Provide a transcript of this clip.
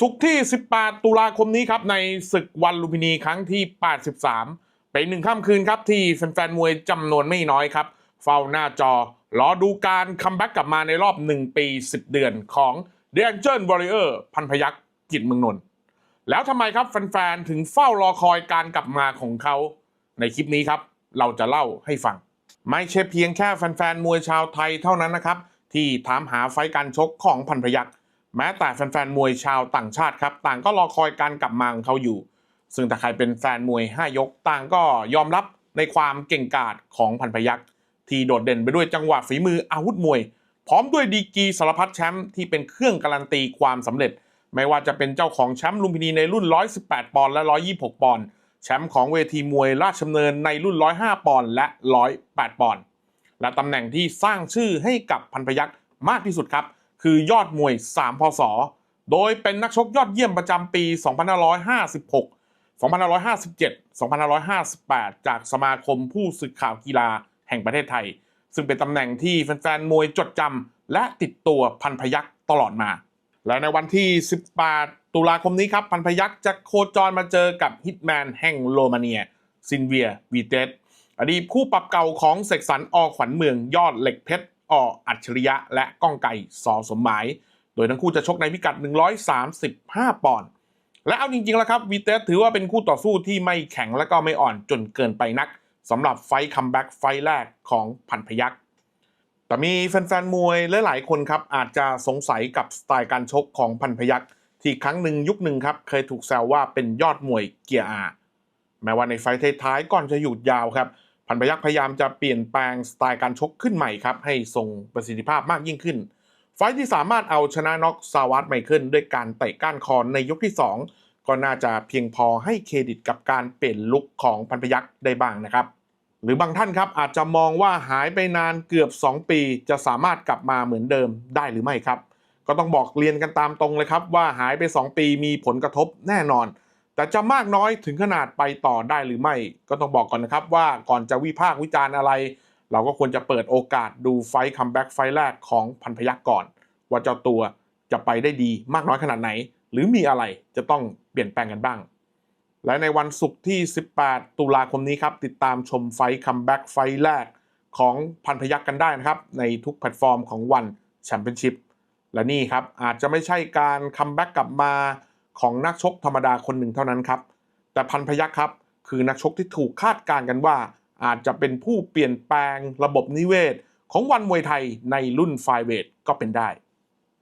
สุกร์ที่ 18 ตุลาคมนี้ครับ ในศึกวันลุมพินีครั้งที่ 83 เป็นหนึ่งค่ำคืนครับ ที่แฟนๆมวยจำนวนไม่น้อยครับ เฝ้าหน้าจอรอดูการคัมแบ็กกลับมาในรอบ 1 ปี 10 เดือนของ The Angel Warrior พันพยักษ์กิจเมืองนนท์แล้วทำไมครับแฟนๆ ถึงเฝ้ารอคอยการกลับมาของเขาในคลิปนี้ครับ เราจะเล่าให้ฟัง ไม่ใช่เพียงแค่แฟนๆ มวยชาวไทยเท่านั้นนะครับ ที่ถามหาไฟการชกของพันพยักษ์ แม้แต่แฟนๆมวยชาวต่างชาติครับ ต่างก็รอคอยการกลับมาของเขาอยู่ ซึ่งถ้าใครเป็นแฟนมวย 5 ยก ต่างก็ยอมรับในความเก่งกาจของพันพยักษ์ที่โดดเด่นไปด้วยจังหวะฝีมืออาวุธมวย พร้อมด้วยดีกีสารพัดแชมป์ที่เป็นเครื่องการันตีความสำเร็จ ไม่ว่าจะเป็นเจ้าของแชมป์ลุมพินีในรุ่น 118 ปอนด์และ 126 ปอนด์แชมป์ของเวทีมวยราชดำเนินในรุ่น 105 ปอนด์และ 108 ปอนด์และตำแหน่งที่สร้างชื่อให้กับพันพยักษ์มากที่สุดครับ คือยอดมวย 3 พศ โดยเป็นนักชกยอดเยี่ยมประจำปี 2556 2557 2558 จากสมาคมผู้สื่อข่าวกีฬาแห่งประเทศไทย ซึ่งเป็นตำแหน่งที่แฟนๆ มวยจดจำและติดตัวพันพยักษ์ตลอดมา และในวันที่ 18 ตุลาคมนี้ครับ พันพยักษ์จะโคจรมาเจอกับฮิตแมนแห่งโรมาเนีย ซินเวียวีเตสอดีตคู่ปรับเก่าของเสกสรรออขวัญเมืองยอดเหล็กเพชร ออัจฉริยะ และก้องไก่สอสมหมาย โดยทั้งคู่จะชกในพิกัด 135 ปอนด์และเอาจริงๆแล้วครับวีเตสถือว่าเป็นคู่ต่อสู้ที่ไม่แข็งและก็ไม่อ่อนจนเกินไปนักสำหรับไฟคัมแบ็กไฟแรกของพันพยักษ์แต่มีแฟนๆมวยหลายๆคนครับอาจจะสงสัยกับสไตล์การชกของพันพยักษ์ที่ครั้งหนึ่งยุคหนึ่งครับเคยถูกแซวว่าเป็นยอดมวยเกียร์อาแม้ว่าในไฟท์ท้ายๆก่อนจะหยุดยาวครับ พันพยักษ์พยายามจะเปลี่ยนแปลงสไตล์การชกขึ้นใหม่ครับให้ทรงประสิทธิภาพมากยิ่งขึ้น ไฟที่สามารถเอาชนะน็อกซาวัตไมเคิลด้วยการเตะก้านคอในยกที่ 2 ก็น่าจะเพียงพอให้เครดิตกับการเปลี่ยนลุคของพันพยักษ์ได้บ้างนะครับ หรือบางท่านครับอาจจะมองว่าหายไปนานเกือบ 2 ปี จะสามารถกลับมาเหมือนเดิมได้หรือไม่ครับ ก็ต้องบอกเรียนกันตามตรงเลยครับว่าหายไป 2 ปีมีผลกระทบแน่นอน แต่จะมากน้อยถึงขนาดไปต่อได้หรือไม่ ก็ต้องบอกก่อนนะครับว่าก่อนจะวิพากษ์วิจารณ์อะไร เราก็ควรจะเปิดโอกาสดูไฟท์คัมแบ็กไฟท์แรกของพันพยักษ์ก่อน ว่าเจ้าตัวจะไปได้ดีมากน้อยขนาดไหน หรือมีอะไรจะต้องเปลี่ยนแปลงกันบ้าง และในวันศุกร์ที่ 18 ตุลาคมนี้ครับติดตามชมไฟคัมแบ็กไฟแรกของพันพยักษ์กันได้นะครับ ในทุกแพลตฟอร์มของวันแชมเปี้ยนชิพและนี่ครับอาจจะไม่ใช่การคัมแบ็กกลับมา ของนักชกธรรมดาคนหนึ่งเท่านั้นครับ แต่พันพยักษ์ครับ คือนักชกที่ถูกคาดการณ์กันว่า อาจจะเป็นผู้เปลี่ยนแปลงระบบนิเวศ ของวันมวยไทยในรุ่นไฟเวทก็เป็นได้